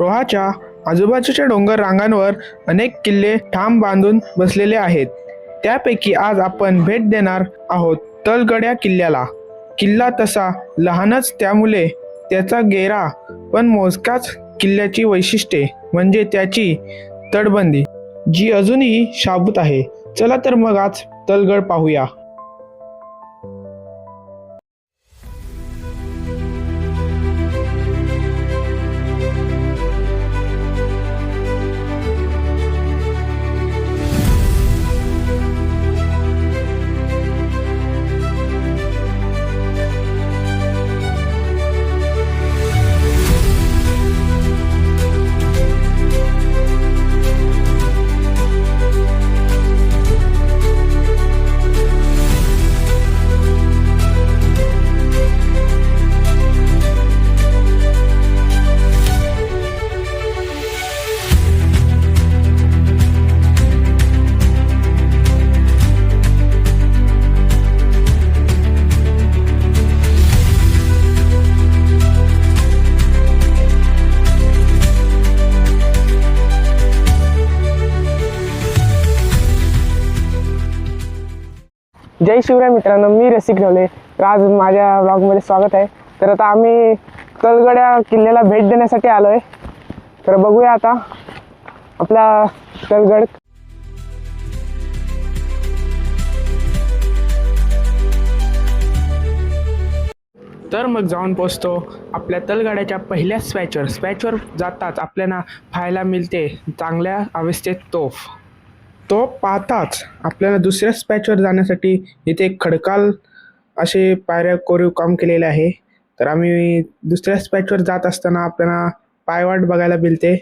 रोहाच्या आजूबाजूच्या डोंगर रांगांवर अनेक किल्ले ठाम बांधून बसलेले आहेत. त्यापैकी आज आपण भेट देणार आहोत तलगड या किल्ल्याला. किल्ला तसा लहानच त्यामुळे त्याचा गेरा पण मोजकाच किल्ल्याची वैशिष्ट्ये म्हणजे त्याची तटबंदी जी अजूनही शाबूत आहे. चला तर मग आज तलगड पाहूया. जय शिवराय मित्रांनो मी रसिक ढवले. तर आज माझ्या ब्लॉगमध्ये स्वागत आहे. तर आता आम्ही तलगड्या किल्ल्याला भेट देण्यासाठी आलो आहे तर बघूया आता आपला तलगड. तर मग जाऊन पोचतो आपल्या तलगाड्याच्या पहिल्या स्पॅचवर स्पॅचवर जाताच आपल्याला पाहायला मिळते चांगल्या अवस्थेत तोफ. तो पाहताच आपल्याला दुसऱ्या स्पॅचवर जाण्यासाठी इथे एक खडकाल असे पायऱ्या कोरीव काम केलेले आहे. तर आम्ही दुसऱ्या स्पॅचवर जात असताना आपल्याला पायवाट बघायला मिळते.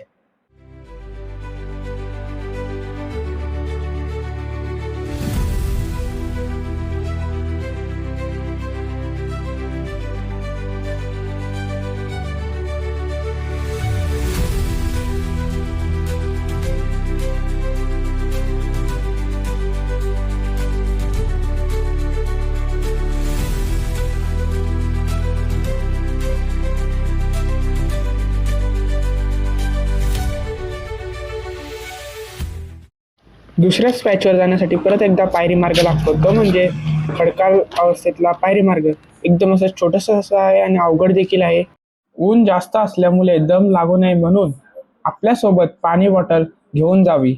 दुसऱ्या स्पॅचवर जाण्यासाठी परत एकदा पायरी मार्ग लागतो. तो म्हणजे खडकाळ अवस्थेतला पायरी मार्ग. एकदम असं छोटंसं असं आहे आणि अवघड देखील आहे. ऊन जास्त असल्यामुळे दम लागू नये म्हणून आपल्यासोबत पाणी बॉटल घेऊन जावी.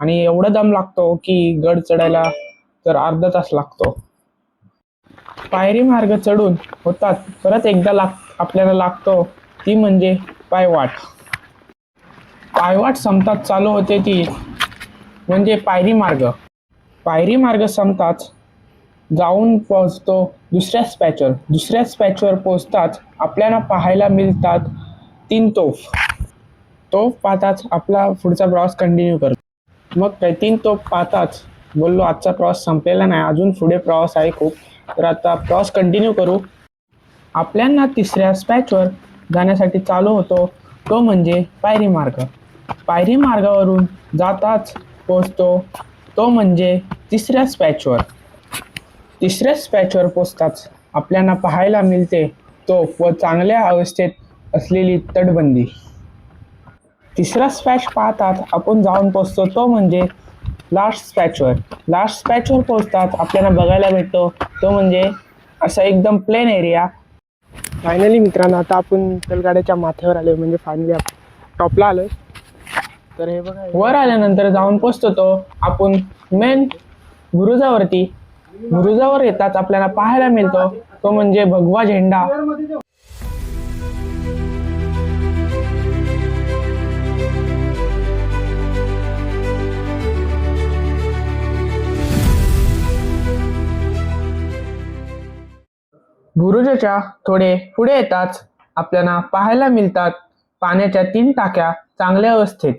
आणि एवढा दम लागतो की गड चढायला तर अर्धा तास लागतो. पायरी मार्ग चढून होतात. परत एकदा लाग आपल्याला लागतो. ती म्हणजे पायवाट. पायवाट संपतात चालू होते ती. म्हणजे पायरी मार्ग. पायरी मार्ग संपताच जाऊन पोहोचतो दुसऱ्या स्पॅचवर दुसऱ्या स्पॅचवर पोहोचताच आपल्याला पाहायला मिळतात तीन तोफ. तोफ पाहताच आपला पुढचा प्रवास कंटिन्यू करतो. मग काय तीन तोफ पाहताच बोललो आजचा प्रवास संपलेला नाही. अजून पुढे प्रवास आहे खूप. तर आता प्रवास कंटिन्यू करू. आपल्यांना तिसऱ्या स्पॅचवर जाण्यासाठी चालू होतो. तो म्हणजे पायरी मार्ग. पायरी मार्गावरून जाताच पोचतो. तो म्हणजे तिसऱ्या स्पॅचवर तिसऱ्या स्पॅचवर पोचताच आपल्याला पाहायला मिळते तो व चांगल्या अवस्थेत असलेली तटबंदी. तिसरा स्पॅच पाहतात आपण जाऊन पोचतो तो म्हणजे लास्ट स्पॅचवर लास्ट स्पॅचवर पोचतात आपल्याला बघायला भेटतो तो म्हणजे असा एकदम प्लेन एरिया फायनली मित्रांनो आता आपण तलगाड्याच्या माथ्यावर आलो म्हणजे फायनली टॉपला आलो तर हे बघा वर आल्यानंतर जाऊन पोचतो तो. आपण मेन बुरुजावरती बुरुजावर येताच आपल्याला पाहायला मिळतो. तो म्हणजे भगवा झेंडा. बुरुजाच्या थोडे पुढे येताच आपल्याला पाहायला मिळतात पाण्याच्या तीन टाक्या चांगल्या अवस्थेत.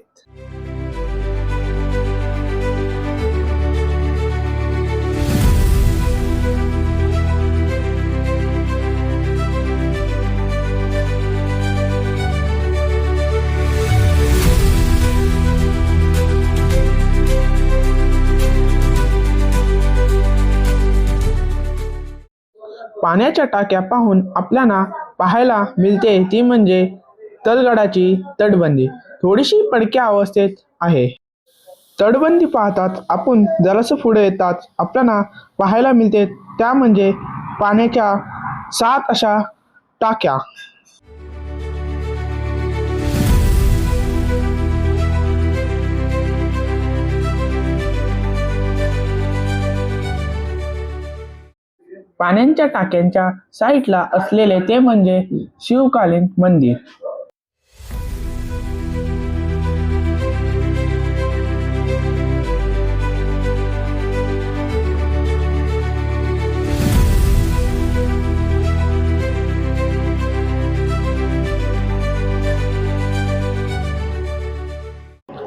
पाण्याच्या टाक्या पाहून आपल्याला पाहायला मिळते ती म्हणजे तलगडाची तटबंदी. थोडीशी पडक्या अवस्थेत आहे. तटबंदी पाहतात आपण जरासं पुढे येतात आपल्याला पाहायला मिळते त्या म्हणजे पाण्याच्या सात अशा टाक्या. पाण्याच्या टाक्यांच्या साईडला असलेले ते म्हणजे शिवकालीन मंदिर.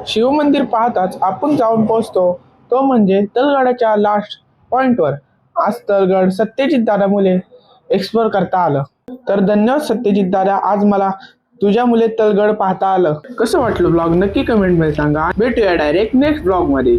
शिवमंदिर पाहताच आपण जाऊन पोहोचतो. तो म्हणजे तलगडाच्या लास्ट पॉइंटवर आज तलगड दादा मुले एक्सप्लोर करता आलं. तर धन्यवाद सत्यजित दादा आज मला तुझ्या मुले तलगड पाहता आलं. कसं वाटलं ब्लॉग नक्की कमेंटमध्ये सांगा. भेटूया डायरेक्ट नेक्स्ट ब्लॉगमध्ये.